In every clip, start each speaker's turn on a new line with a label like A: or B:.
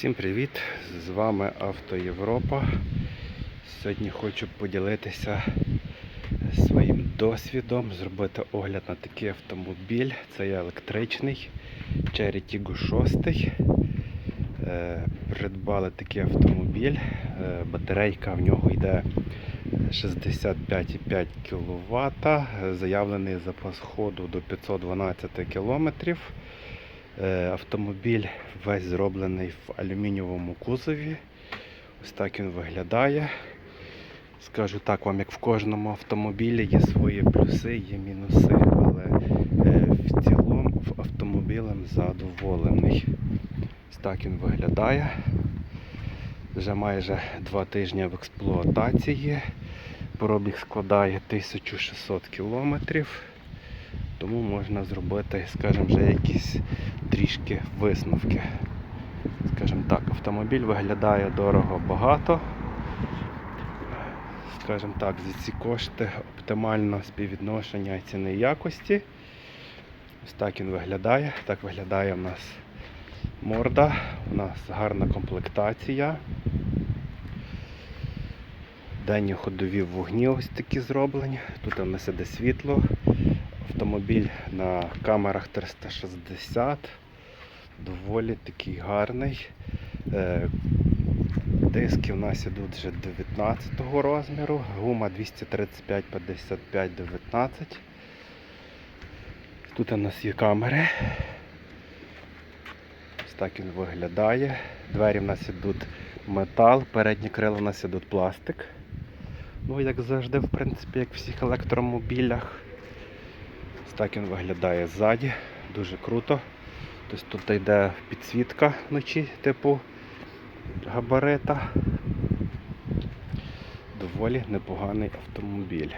A: Всім привіт! З вами Авто Європа. Сьогодні хочу поділитися своїм досвідом, зробити огляд на такий автомобіль. Це є електричний Cherry Tiggo 6. Е, Придбали такий автомобіль. Е, Батарейка в нього йде 65,5 кВт. Заявлений запас ходу до 512 км. Е, Автомобіль весь зроблений в алюмінієвому кузові. Ось так він виглядає. Скажу так вам, як в кожному автомобілі є свої плюси, є мінуси, але е, в цілому автомобілем задоволений. Ось так він виглядає. Вже майже два тижні в експлуатації. Пробіг складає 1600 кілометрів. Тому можна зробити, скажімо, вже якісь трішки висновки. Скажімо так, автомобіль виглядає дорого багато. Скажімо так, за ці кошти оптимально співвідношення ціни якості. Ось так він виглядає. Так виглядає у нас морда, у нас гарна комплектація. Денні ходові вогні ось такі зроблені. Тут у нас іде світло. Автомобіль на камерах 360. Доволі такий гарний. Е, Диски у нас ідуть вже 19 розміру, гума 235 55 19. Тут у нас є камери. Ось так він виглядає. Двері в нас ідуть метал, передні крила у нас ідуть пластик. Ну, як завжди, в принципі, як в всіх електромобілях. Ось так він виглядає ззаді, дуже круто. Тобто тут йде підсвітка вночі, типу габарита. Доволі непоганий автомобіль.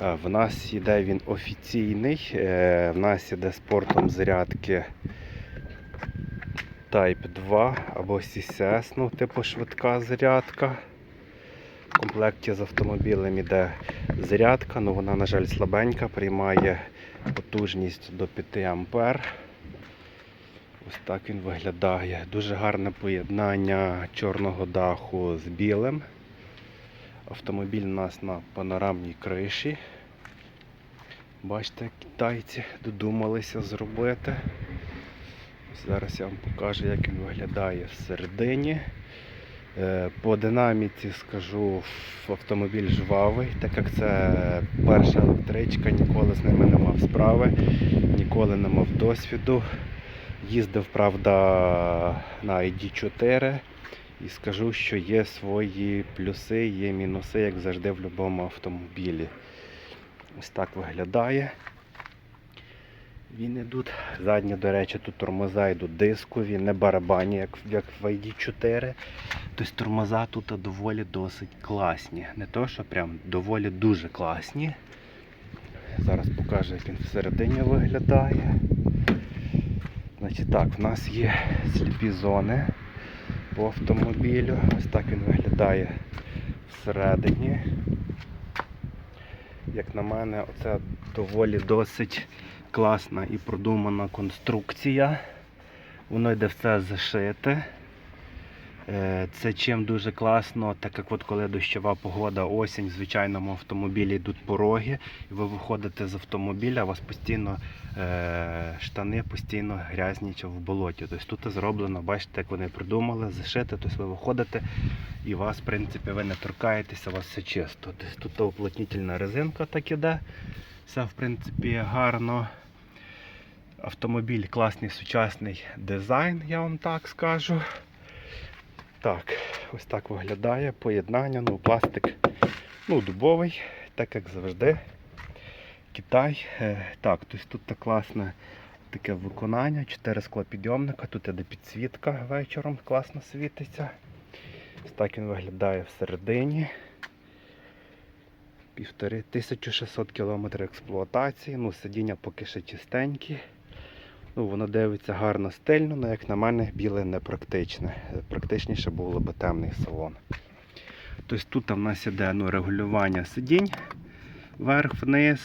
A: Е, В нас йде він офіційний, е, в нас іде з портом зарядки Type 2 або CCS, ну, типу швидка зарядка. В комплекті з автомобілем іде зарядка, але вона, на жаль, слабенька, приймає потужність до 5 ампер. Ось так він виглядає. Дуже гарне поєднання чорного даху з білим. Автомобіль у нас на панорамній криші. Бачите, китайці додумалися зробити. Зараз я вам покажу, як він виглядає всередині. Е, По динаміці скажу, автомобіль жвавий, так як це перша електричка, ніколи з ними не мав справи, ніколи не мав досвіду. Їздив, правда, на ID4 і скажу, що є свої плюси, є мінуси, як завжди в будь-якому автомобілі. Ось так виглядає. Він ідуть. Задні, до речі, тут тормоза йдуть дискові, не барабані, як, як в ID4. Тобто тормоза тут доволі досить класні. Не то, що прям доволі дуже класні. Зараз покажу, як він всередині виглядає. Значить так, в нас є сліпі зони по автомобілю. Ось так він виглядає всередині. Як на мене, це доволі досить класна і продумана конструкція. Воно йде все зашите. Е, Це чим дуже класно, так як от коли дощова погода, осінь, в звичайному автомобілі йдуть пороги, і ви виходите з автомобіля, у вас постійно е, штани постійно грязні чи в болоті. Тобто тут зроблено, бачите, як вони придумали, зашити, тобто ви виходите і вас, в принципі, ви не торкаєтеся, у вас все чисто. Тобто тут уплотнительна резинка так іде. Все, в принципі, гарно. Автомобіль класний сучасний дизайн, я вам так скажу. Так, ось так виглядає поєднання. Ну, пластик ну, дубовий, так як завжди. Китай. Е, Так, тобто тут так класне таке виконання. Чотири склопідйомника, тут іде підсвітка вечором, класно світиться. Ось так він виглядає всередині. Півтори 1600 км експлуатації. Ну, сидіння поки ще чистенькі. Ну, воно дивиться гарно стильно, але як на мене біле непрактичне. Е, Практичніше було б темний салон. Тобто тут в нас іде ну, регулювання сидінь вверх-вниз,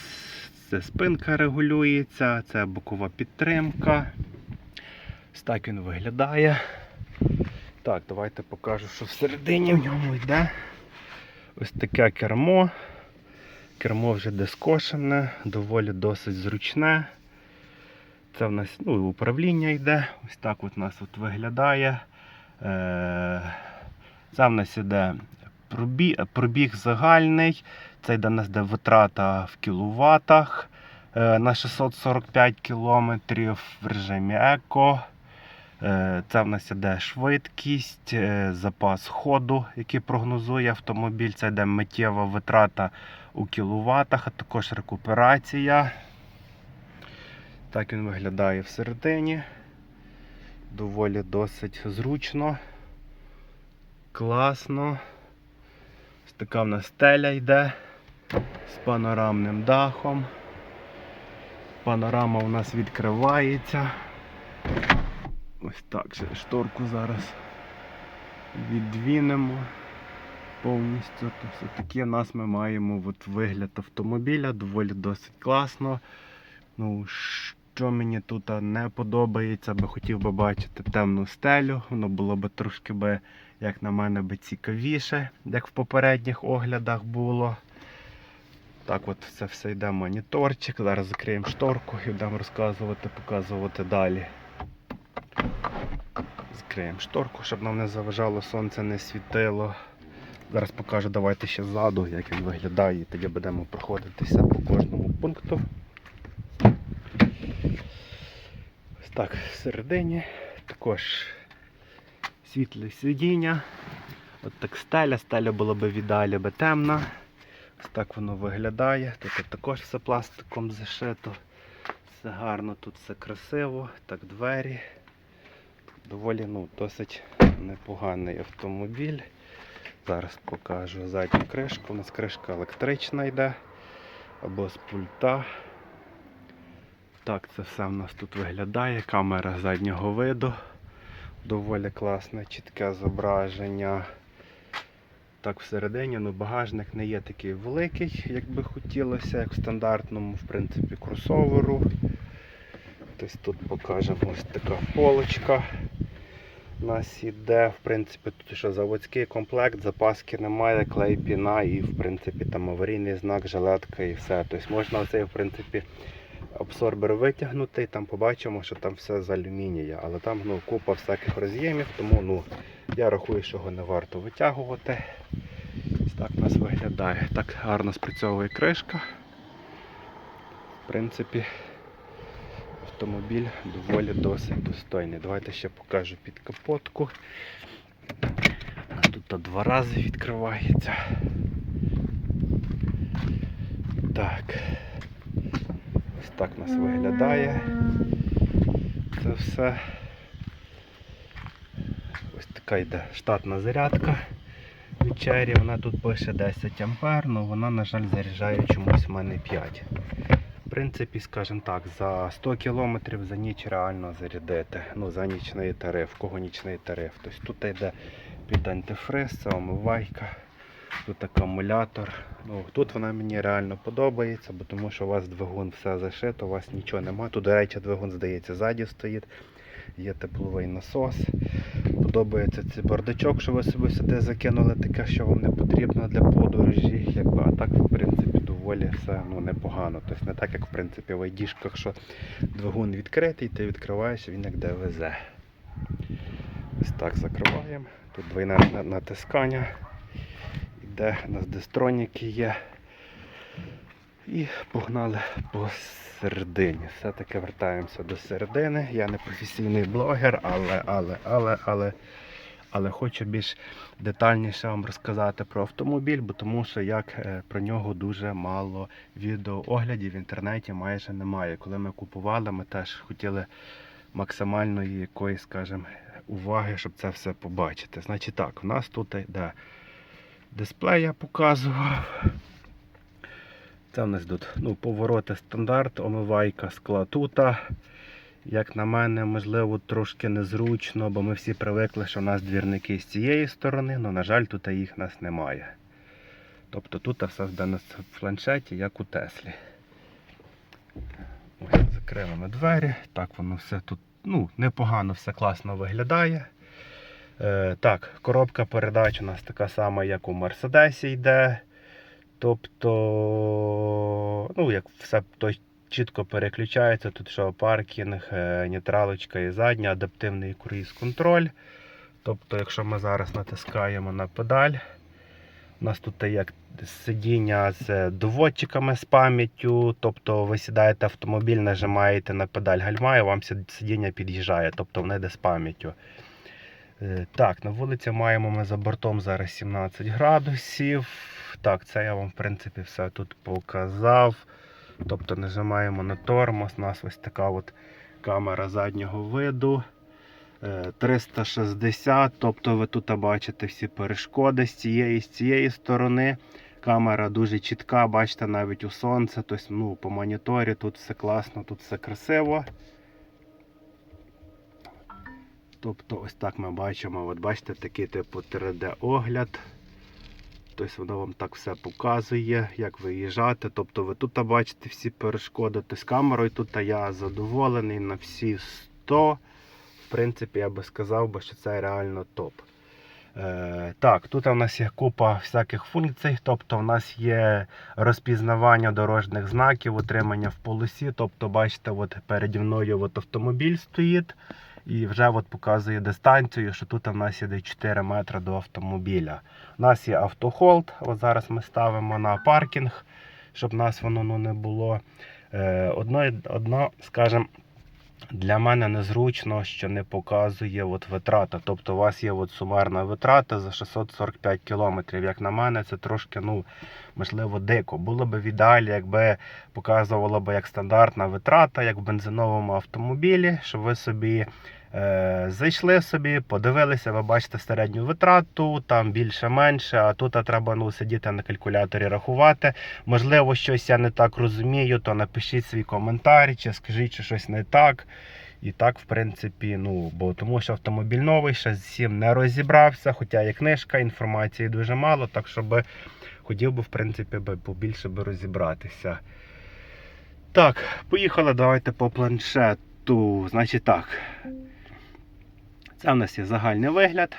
A: це спинка регулюється, це бокова підтримка. Ось так він виглядає. Так, давайте покажу, що всередині в ньому йде. Ось таке кермо. Кермо вже дискошене, доволі досить зручне. Це в нас ну, управління йде. Ось так от у нас от виглядає. Е, Це в нас іде пробіг, загальний. Це йде у нас де витрата в кіловатах е, на 645 кілометрів в режимі еко. Е, Це в нас іде швидкість, запас ходу, який прогнозує автомобіль. Це йде миттєва витрата у кіловатах, а також рекуперація. Так він виглядає всередині. Доволі досить зручно, класно. Ось така в нас стеля йде з панорамним дахом. Панорама у нас відкривається. Ось так ще шторку зараз віддвінемо повністю. Тобто у нас ми маємо от вигляд автомобіля, доволі досить класно. Ну, що мені тут не подобається, би хотів би бачити темну стелю. Воно було б трошки би, як на мене, би цікавіше, як в попередніх оглядах було. Так от це все йде моніторчик. Зараз закриємо шторку і будемо розказувати, показувати далі. Закриємо шторку, щоб нам не заважало, сонце не світило. Зараз покажу, давайте ще ззаду, як він виглядає, і тоді будемо проходитися по кожному пункту. Ось так, всередині також світле сидіння. От так стеля, стеля була би в ідеалі би темна. Ось так воно виглядає. Тут також все пластиком зашито. Все гарно, тут все красиво. Так, двері. Доволі ну, досить непоганий автомобіль. Зараз покажу задню кришку. У нас кришка електрична йде або з пульта. Так, це все в нас тут виглядає. Камера заднього виду. Доволі класне, чітке зображення. Так, всередині ну, багажник не є такий великий, як би хотілося, як в стандартному в принципі, кросоверу. Тобто тут покажемо ось така полочка. У нас іде, в принципі, тут ще заводський комплект, запаски немає, клей піна і в принципі там аварійний знак, жилетка і все. Тобто можна оцей в принципі абсорбер витягнути, і там побачимо, що там все з алюмінія. Але там ну, купа всяких роз'ємів, тому ну, я рахую, що його не варто витягувати. Ось так у нас виглядає. Так гарно спрацьовує кришка. В принципі, автомобіль доволі досить достойний. Давайте ще покажу під капотку. Тут два рази відкривається. Так. Так у нас виглядає. Це все. Ось така йде штатна зарядка від Cherry. Вона тут пише 10 А, але вона, на жаль, заряджає чомусь в мене 5. В принципі, скажімо так, за 100 км за ніч реально зарядити. Ну, за нічний тариф, кого нічний тариф. Тобто тут йде під антифриз, це омивайка, тут акумулятор. Ну, тут вона мені реально подобається, бо тому що у вас двигун все зашито, у вас нічого немає. Тут, до речі, двигун, здається, ззаді стоїть. Є тепловий насос. Подобається цей бардачок, що ви собі сюди закинули, таке, що вам не потрібно для подорожі. Якби, а так, в принципі, доволі все ну, непогано. Тобто не так, як в принципі в айдішках, що двигун відкритий, ти відкриваєш, він як де везе. Ось так закриваємо. Тут двойне на- натискання. Іде у нас дистроніки є. І погнали по середині. Все-таки вертаємося до середини. Я не професійний блогер, але, але, але, але, але хочу більш детальніше вам розказати про автомобіль, бо тому що як е, про нього дуже мало відеооглядів в інтернеті майже немає. Коли ми купували, ми теж хотіли максимальної якоїсь, скажімо, уваги, щоб це все побачити. Значить так, у нас тут йде дисплей, я показував. Це у нас тут ну, повороти стандарт, омивайка скла тута. Як на мене, можливо, трошки незручно, бо ми всі привикли, що у нас двірники з цієї сторони, але, на жаль, тут їх у нас немає. Тобто тут все в нас в планшеті, як у Теслі. Ось, закрили ми двері. Так воно все тут ну, непогано, все класно виглядає. Е, так, коробка передач у нас така сама, як у Мерседесі йде. Тобто, ну, як все то чітко переключається. Тут що паркінг, е, нейтралочка і задня, адаптивний круїз-контроль. Тобто, якщо ми зараз натискаємо на педаль, у нас тут є сидіння з доводчиками з пам'яттю. Тобто ви сідаєте автомобіль, нажимаєте на педаль гальма і вам сидіння під'їжджає, тобто воно йде з пам'яттю. Е, Так, на вулиці маємо ми за бортом зараз 17 градусів. Так, це я вам в принципі все тут показав. Тобто нажимаємо на тормоз, у нас ось така от камера заднього виду. Е, 360, тобто ви тут бачите всі перешкоди з цієї з цієї сторони. Камера дуже чітка, бачите, навіть у сонце, тобто, ну, по моніторі тут все класно, тут все красиво. Тобто ось так ми бачимо, от бачите, такий типу 3D-огляд. Тобто воно вам так все показує, як виїжджати. Тобто ви тут бачите всі перешкоди. Тобто камерою тут я задоволений на всі 100. В принципі, я би сказав, що це реально топ. Е, так, тут у нас є купа всяких функцій. Тобто, у нас є розпізнавання дорожніх знаків, утримання в полосі. Тобто, бачите, от переді мною от автомобіль стоїть і вже от показує дистанцію, що тут у нас іде 4 метри до автомобіля. У нас є автохолд. От зараз ми ставимо на паркінг, щоб нас воно ну, не було. Е, одно, одно, скажімо, для мене незручно, що не показує от витрата. Тобто у вас є от сумарна витрата за 645 кілометрів. Як на мене, це трошки, ну, можливо, дико. Було б в ідеалі, якби показувало б як стандартна витрата, як в бензиновому автомобілі, щоб ви собі зайшли собі, подивилися, ви бачите середню витрату, там більше-менше, а тут треба ну, сидіти на калькуляторі рахувати. Можливо, щось я не так розумію, то напишіть свій коментар, чи скажіть, що щось не так. І так, в принципі, ну, бо тому що автомобіль новий, ще з цим не розібрався, хоча є книжка, інформації дуже мало, так що би хотів би, в принципі, би побільше би розібратися. Так, поїхали, давайте по планшету. Значить так. Це в нас є загальний вигляд.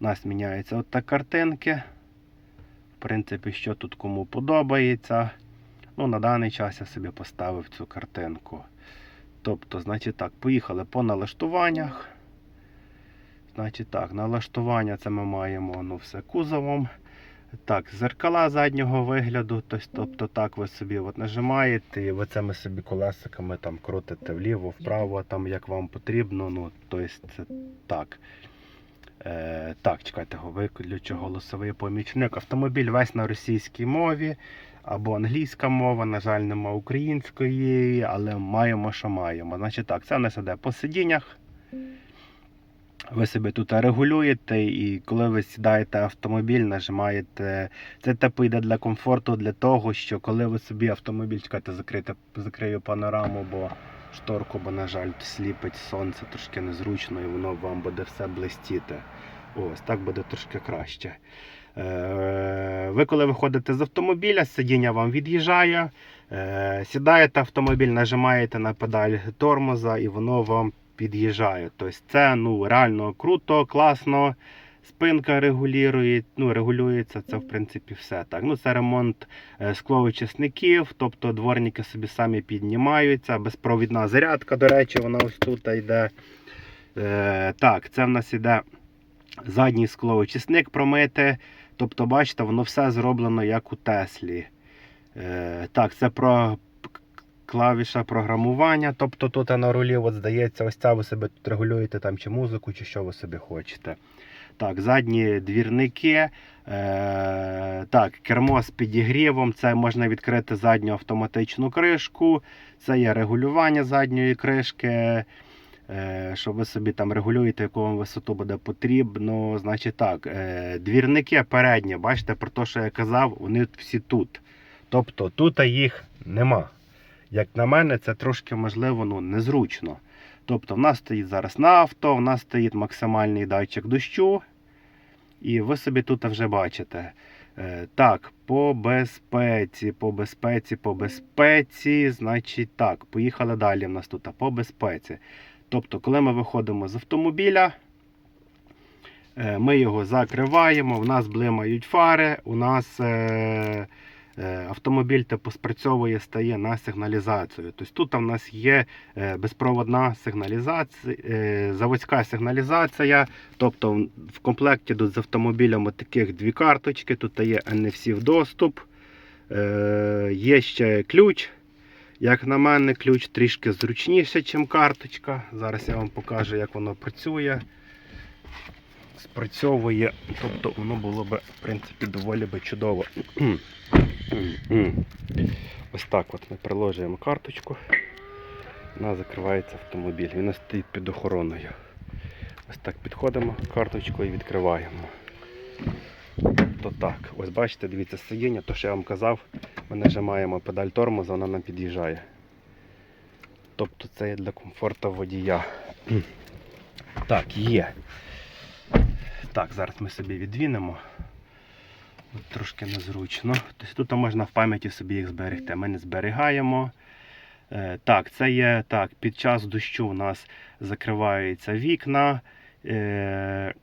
A: У нас міняються от так картинки. В принципі, що тут кому подобається. Ну, на даний час я собі поставив цю картинку. Тобто, значить так, поїхали по налаштуваннях. Значить так, налаштування це ми маємо ну, все кузовом. Так, зеркала заднього вигляду, тобто так ви собі от нажимаєте, і ви цими собі колесиками там крутите вліво, вправо, там як вам потрібно. Ну, тобто так. Е, так, чекайте, виключу голосовий помічник. Автомобіль весь на російській мові або англійська мова, на жаль, нема української, але маємо, що маємо. Значить так, це в нас іде по сидіннях. Ви собі тут регулюєте, і коли ви сідаєте автомобіль, нажимаєте. Це типу йде для комфорту, для того, що коли ви собі автомобіль, чекайте, закрити, закрию панораму, бо шторку, бо, на жаль, сліпить сонце трошки незручно і воно вам буде все блистіти. Ось так буде трошки краще. Е, Ви коли виходите з автомобіля, сидіння вам від'їжджає, е, сідаєте автомобіль, нажимаєте на педаль тормоза і воно вам під'їжджає. Тобто це ну, реально круто, класно. Спинка регулює, ну, регулюється, це в принципі все. Так. Ну, Це ремонт е, скловичисників, тобто дворники собі самі піднімаються. Безпровідна зарядка, до речі, вона ось тут йде. Е, так, це в нас іде задній скловичисник промити. Тобто, бачите, воно все зроблено як у Теслі. Е, так, це про клавіша програмування. Тобто тут на рулі, от здається, ось ця ви себе тут регулюєте там чи музику, чи що ви собі хочете. Так, задні двірники. Е, так, кермо з підігрівом. Це можна відкрити задню автоматичну кришку. Це є регулювання задньої кришки. Е, що ви собі там регулюєте, яку вам висоту буде потрібно. Значить так, е, двірники передні, бачите, про те, що я казав, вони всі тут. Тобто тут їх нема. Як на мене, це трошки можливо ну, незручно. Тобто, в нас стоїть зараз на авто, в нас стоїть максимальний датчик дощу. І ви собі тут вже бачите. Е, Так, по безпеці, по безпеці, по безпеці. Значить так, поїхали далі. В нас тут по безпеці. Тобто, коли ми виходимо з автомобіля, Е, Ми його закриваємо, у нас блимають фари, у нас е, автомобіль типу спрацьовує, стає на сигналізацію. Тобто тут у нас є е, безпроводна сигналізація, е, заводська сигналізація. Тобто в- в комплекті тут з автомобілем таких дві карточки, тут є NFC в доступ, е, є ще ключ. Як на мене, ключ трішки зручніше, ніж карточка. Зараз я вам покажу, як воно працює. Спрацьовує, тобто воно було б, в принципі, доволі би чудово. Ось так от ми приложуємо карточку. Вона закривається автомобіль. Він стоїть під охороною. Ось так підходимо, карточку і відкриваємо. То так, ось бачите, дивіться сидіння, то що я вам казав, ми нажимаємо педаль тормоза, вона нам під'їжджає. Тобто це є для комфорту водія. Так, є. Так, зараз ми собі відвінемо. Трошки незручно. Тобто тут можна в пам'яті собі їх зберегти. Ми не зберігаємо. Е, Так, це є так, під час дощу у нас закриваються вікна. Е,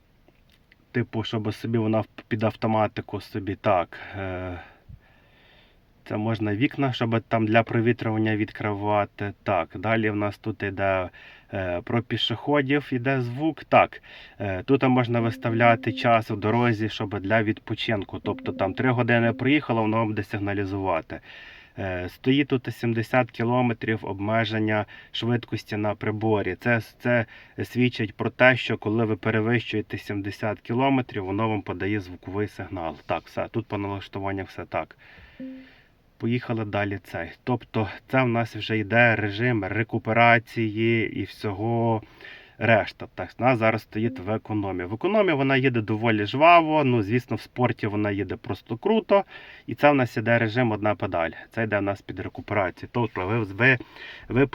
A: Типу, щоб собі вона під автоматику собі так. Е, це можна вікна, щоб там для провітрювання відкривати. Так, далі в нас тут йде е, про пішоходів, іде звук. Так, е, тут можна виставляти час в дорозі, щоб для відпочинку. Тобто там 3 години проїхало, воно буде сигналізувати. Е, Стоїть тут 70 км обмеження швидкості на приборі. Це, це свідчить про те, що коли ви перевищуєте 70 км, воно вам подає звуковий сигнал. Так, все, тут по налаштуваннях все так. Поїхали далі цей. Тобто це в нас вже йде режим рекуперації і всього решта. Так, вона зараз стоїть в економі. В економі вона їде доволі жваво. Ну, звісно, в спорті вона їде просто круто. І це в нас іде режим одна педаль. Це йде в нас під рекуперацію. Тобто ви, ви, ви.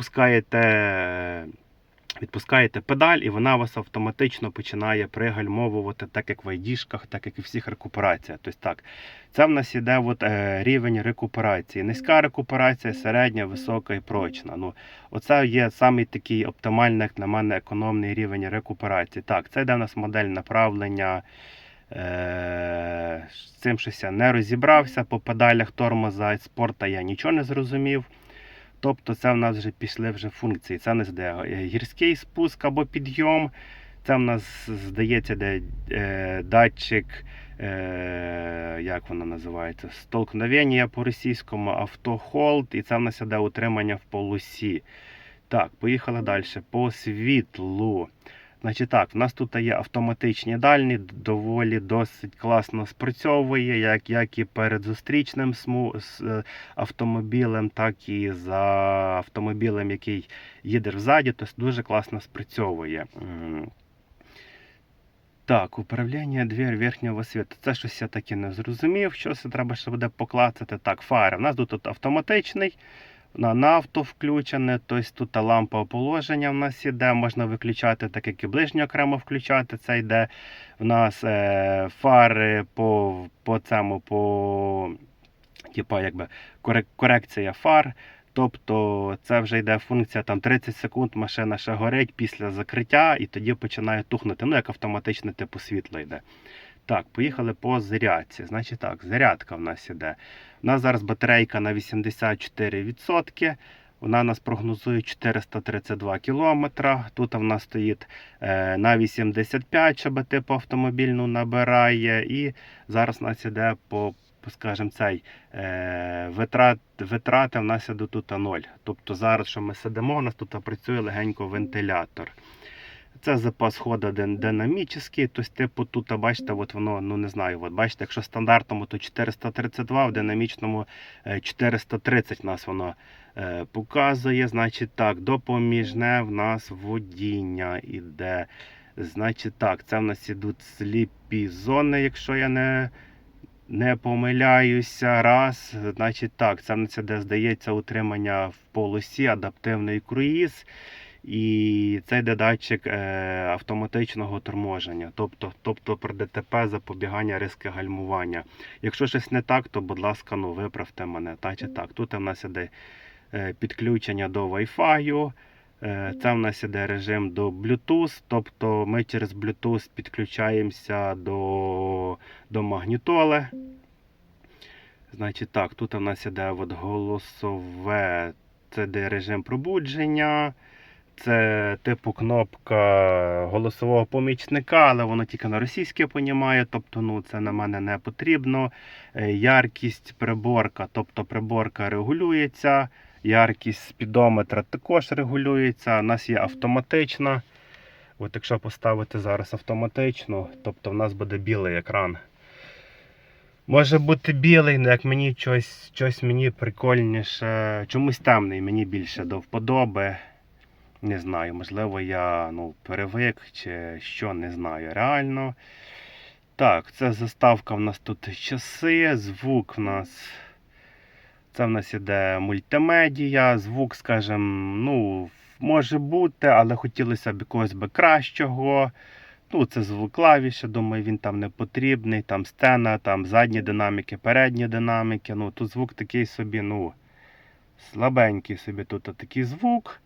A: Відпускаєте педаль, і вона вас автоматично починає пригальмовувати, так як в айдішках, так як і всіх рекупераціях. Тобто так, це в нас іде от, е, рівень рекуперації. Низька рекуперація, середня, висока і прочна. Ну, оце є самий такий оптимальний, як на мене, економний рівень рекуперації. Так, це йде в нас модель направлення. Е, з цим щось я не розібрався. По педалях тормоза спорта я нічого не зрозумів. Тобто це в нас вже пішли вже функції. Це нас де гірський спуск або підйом. Це в нас здається, де е, датчик, е, як воно називається, столкновення по-російському, автохолд, і це в нас іде утримання в полосі. Так, поїхали далі. По світлу. Значить так, в нас тут є автоматичні дальні, доволі досить класно спрацьовує, як, як і перед зустрічним сму, з, е, автомобілем, так і за автомобілем, який їде взаді, тобто дуже класно спрацьовує. Так, управління двір верхнього світу. Це щось я таки не зрозумів. Що це треба ще буде поклацати. Так, фари. У нас тут автоматичний, на, на авто включене, тобто тут лампа положення в нас іде, можна виключати, так як і ближньо окремо включати. Це йде в нас е, фари по, по цьому, по типа, якби, корекція фар. Тобто це вже йде функція там 30 секунд, машина ще горить після закриття і тоді починає тухнути. Ну, як автоматичне типу світло йде. Так, поїхали по зарядці. Значить так, зарядка в нас іде. У нас зараз батарейка на 84%. Вона нас прогнозує 432 км. Тут в нас стоїть е, на 85, щоб типу автомобільну набирає. І зараз у нас іде по, скажімо, цей е, витрат, витрати в нас іде тут 0. Тобто зараз, що ми сидимо, у нас тут працює легенько вентилятор. Це запас дин- динамічний, тобто, типу, тут, бачите, от воно, ну не знаю, от бачите, якщо стандартному, то 432, в динамічному е, 430 нас воно е, показує. Значить так, допоміжне в нас водіння іде. Значить так, це в нас ідуть сліпі зони, якщо я не, не помиляюся. Раз, значить так, це в нас іде, здається, утримання в полосі, адаптивний круїз. І це йде датчик е, автоматичного торможення, тобто, тобто при ДТП запобігання риски гальмування. Якщо щось не так, то будь ласка, ну виправте мене. Та чи так. Тут у нас іде е, підключення до Wi-Fi, Е, Це в нас іде режим до Bluetooth, тобто ми через Bluetooth підключаємося до, до магнітоли. Значить так, тут у нас іде от голосове, це де режим пробудження. Це типу кнопка голосового помічника, але воно тільки на російське понімає, тобто ну, це на мене не потрібно. Е, Яркість приборка, тобто приборка регулюється. Яркість спідометра також регулюється. У нас є автоматична. От якщо поставити зараз автоматичну, тобто в нас буде білий екран. Може бути білий, але як мені щось, щось мені прикольніше, чомусь темний, мені більше до вподоби. Не знаю, можливо, я ну, перевик чи що, не знаю реально. Так, це заставка в нас тут часи, звук в нас. Це в нас іде мультимедія, звук, скажімо, ну, може бути, але хотілося б якогось би кращого. Ну, це звук клавіші, думаю, він там не потрібний. Там стена, там задні динаміки, передні динаміки. Ну, тут звук такий собі, ну, слабенький собі тут такий звук.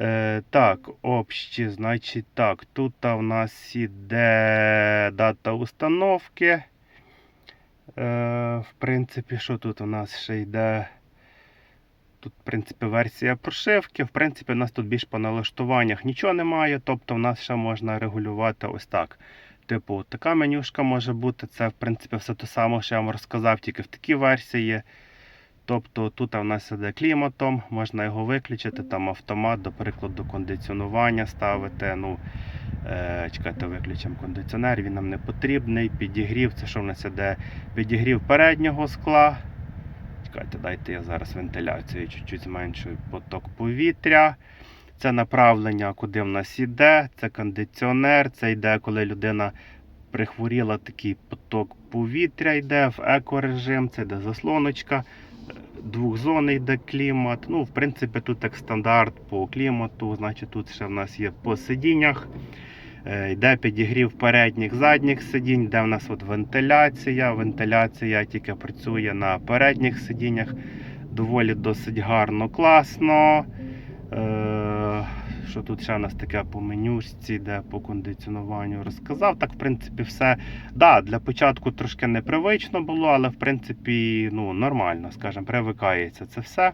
A: Е, так, общі, значить так, тут в нас іде дата установки. Е, в принципі, що тут у нас ще йде? Тут, в принципі, версія прошивки. В принципі, у нас тут більш по налаштуваннях нічого немає. Тобто, в нас ще можна регулювати ось так. Типу, така менюшка може бути. Це, в принципі, все те саме, що я вам розказав, тільки в такій версії. Тобто тут у нас іде кліматом, можна його виключити, там автомат, до прикладу, кондиціонування ставити. Ну, е, чекайте, виключимо кондиціонер, він нам не потрібний. Підігрів, це що в нас іде? Підігрів переднього скла. Чекайте, дайте я зараз вентиляцію чуть-чуть зменшую поток повітря. Це направлення, куди в нас іде, це кондиціонер, це йде, коли людина прихворіла, такий поток повітря йде в екорежим, це йде заслоночка двохзонний йде клімат. Ну, в принципі, тут як стандарт по клімату. Значить, тут ще в нас є по сидіннях. Е, Йде підігрів передніх задніх сидінь, де в нас от вентиляція. Вентиляція тільки працює на передніх сидіннях. Доволі досить гарно, класно. Е, Що тут ще у нас таке по менюшці, де по кондиціонуванню розказав. Так, в принципі, все. Да, для початку трошки непривично було, але в принципі ну, нормально, скажімо, привикається це все.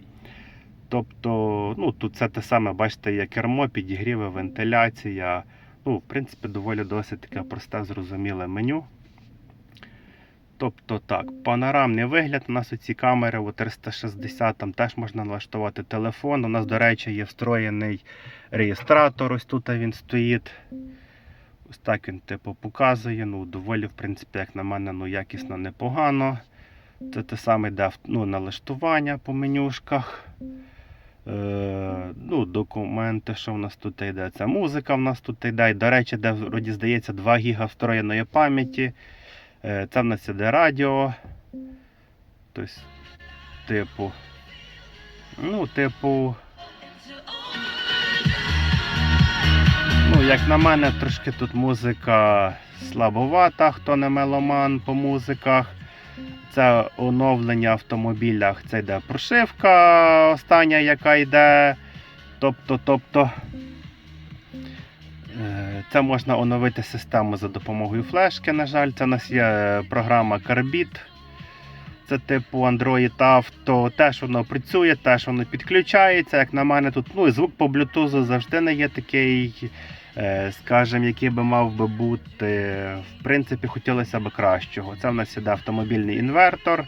A: Тобто, ну, тут це те саме, бачите, є кермо, підігріви, вентиляція. Ну, в принципі, доволі досить таке просте, зрозуміле меню. Тобто так, панорамний вигляд. У нас оці камери у 360 там теж можна налаштувати телефон. У нас, до речі, є встроєний реєстратор. Ось тут він стоїть. Ось так він типу показує. Ну, доволі, в принципі, як на мене, ну, якісно непогано. Це те саме йде ну, налаштування по менюшках. Е, ну, Документи, що в нас тут йде. Це музика в нас тут йде. До речі, де вроді здається 2 ГБ встроєної пам'яті. Е, Це в нас іде радіо. Тобто, типу. Ну, типу. Ну, як на мене, трошки тут музика слабовата, хто не меломан по музиках. Це оновлення в автомобілях, це йде прошивка остання, яка йде. Тобто, тобто це можна оновити систему за допомогою флешки. На жаль, це у нас є е, програма Carbit. Це типу Android Auto. Теж воно працює, теж воно підключається. Як на мене, тут ну, і звук по Bluetooth завжди не є такий, е, скажімо, який би мав би бути. В принципі, хотілося б кращого. Це в нас іде автомобільний інвертор.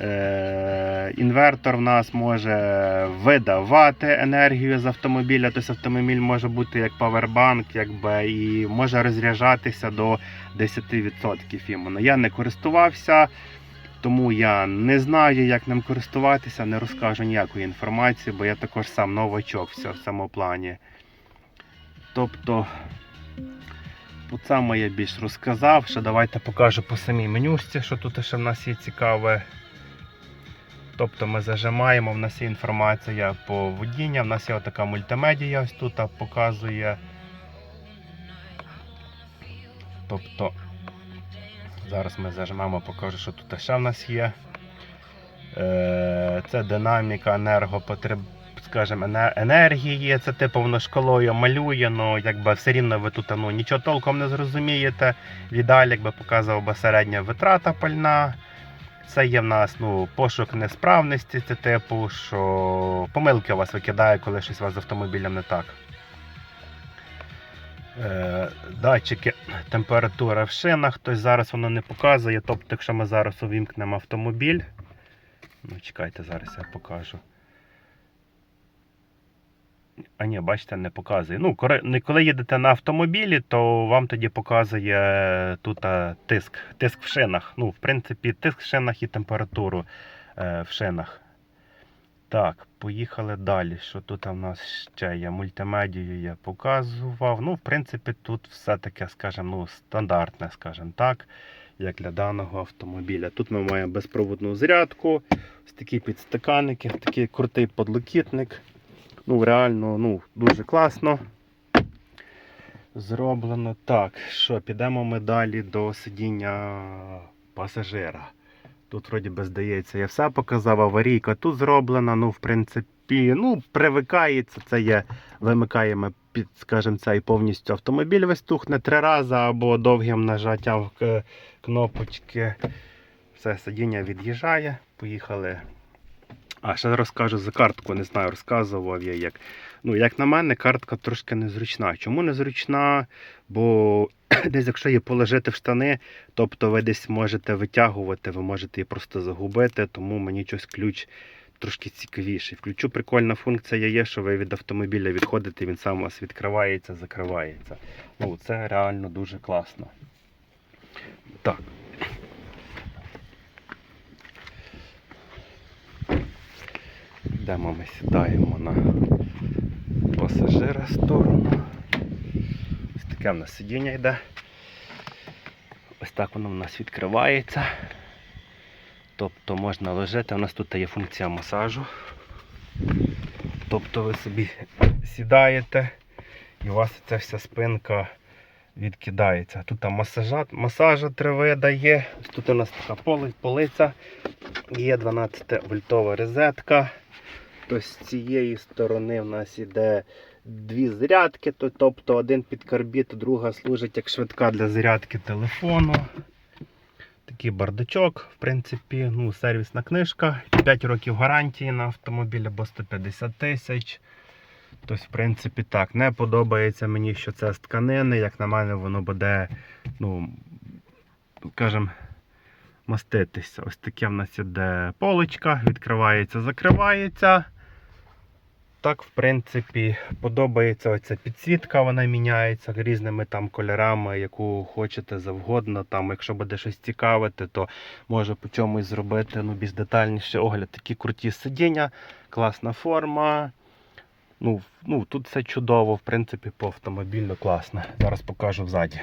A: Е, Інвертор в нас може видавати енергію з автомобіля, тобто автомобіль може бути як павербанк, якби, і може розряджатися до 10% іменно. Я не користувався, тому я не знаю, як ним користуватися, не розкажу ніякої інформації, бо я також сам новачок в цьому плані. Тобто, цьому я більш розказав. Ще давайте покажу по самій менюшці, що тут ще в нас є цікаве. Тобто ми зажимаємо, в нас є інформація по водіння, в нас є така мультимедія, ось тут показує. Тобто, зараз ми зажмемо, покажу, що тут ще в нас є. Е, Це динаміка енергопотреб... скажімо, енергії. Це типу воно шкалою малює, ну якби все рівно ви тут ну, нічого толком не зрозумієте. Віддалі, якби показував би середня витрата пальна. Це є в нас ну, пошук несправності, це типу, що помилки у вас викидає, коли щось у вас з автомобілем не так. Е, датчики температура в шинах, тобто зараз воно не показує. Тобто, якщо ми зараз увімкнемо автомобіль, ну чекайте, зараз я покажу. А ні, бачите, не показує. Ну, коли, їдете на автомобілі, то вам тоді показує тут тиск. Тиск в шинах. Ну, в принципі, тиск в шинах і температуру е, в шинах. Так, поїхали далі. Що тут у нас ще є? Мультимедію я показував. Ну, в принципі, тут все таке, скажімо, ну, стандартне, скажімо так, як для даного автомобіля. Тут ми маємо безпроводну зарядку, ось такі підстаканники, такий крутий подлокітник. Ну, реально, ну, дуже класно. Зроблено. Так, що, підемо ми далі до сидіння пасажира. Тут, вроді би, здається, я все показав. Аварійка тут зроблена. Ну, в принципі, ну, привикається. Це є, вимикаємо під, скажімо, цей повністю автомобіль весь тухне три рази або довгим нажаттям кнопочки. Все, сидіння від'їжджає. Поїхали. А, ще розкажу за картку, не знаю, розказував я як. Ну, як на мене, картка трошки незручна. Чому незручна? Бо десь, якщо її положити в штани, тобто ви десь можете витягувати, ви можете її просто загубити, тому мені щось ключ трошки цікавіший. Включу прикольна функція є, що ви від автомобіля відходите, він сам у вас відкривається, закривається. Ну, це реально дуже класно. Так. Йдемо ми сідаємо на пасажира сторону. Ось таке в нас сидіння йде. Ось так воно в нас відкривається. Тобто можна лежати. У нас тут є функція масажу. Тобто ви собі сідаєте і у вас ця вся спинка відкидається. Тут там масажа, масажа три є. Тут у нас така полиця. Є 12 вольтова розетка. Тобто з цієї сторони в нас іде дві зарядки, то- тобто один під карбід, друга служить як швидка для зарядки телефону. Такий бардачок, в принципі, ну, сервісна книжка. 5 років гарантії на автомобіль або 150 тисяч. Тобто, в принципі, так. Не подобається мені, що це з тканини. Як на мене, воно буде, ну, скажімо, маститися. Ось таке в нас іде полочка, відкривається, закривається. Так, в принципі, подобається оця підсвітка, вона міняється різними там кольорами, яку хочете завгодно. Там, якщо буде щось цікавити, то може по чомусь зробити ну, більш детальніше огляд. Такі круті сидіння, класна форма. Ну, ну, тут все чудово, в принципі, по автомобілю класно. Зараз покажу взаді.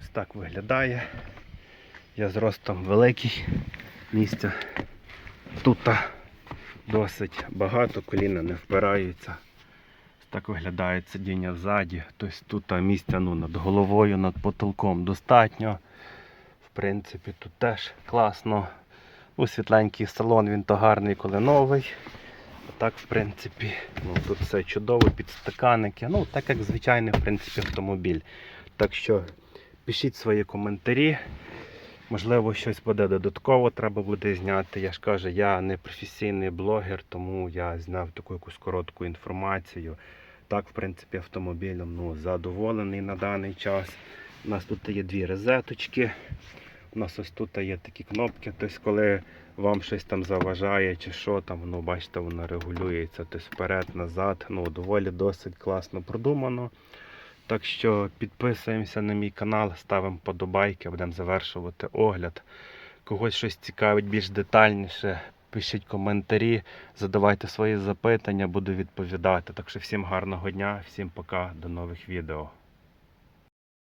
A: Ось так виглядає. Я зростом великий, місця тут досить багато, коліна не впираються. Так виглядає сидіння ззаді. Тобто тут місця ну, над головою, над потолком достатньо. В принципі, тут теж класно. Ну, світленький салон, він то гарний, коли новий. А так, в принципі, ну, тут все чудово, підстаканники. Ну, так як звичайний в принципі, автомобіль. Так що пишіть свої коментарі. Можливо, щось буде додатково, треба буде зняти. Я ж кажу, я не професійний блогер, тому я зняв таку якусь коротку інформацію. Так, в принципі, автомобілем ну, задоволений на даний час. У нас тут є дві розеточки. У нас ось тут є такі кнопки. Тобто, коли вам щось там заважає чи що там, ну, бачите, воно регулюється. Тобто вперед, назад. Ну, доволі досить класно продумано. Так що підписуємося на мій канал, ставимо подобайки, будемо завершувати огляд. Когось щось цікавить більш детальніше, пишіть коментарі, задавайте свої запитання, буду відповідати. Так що всім гарного дня, всім пока, до нових відео.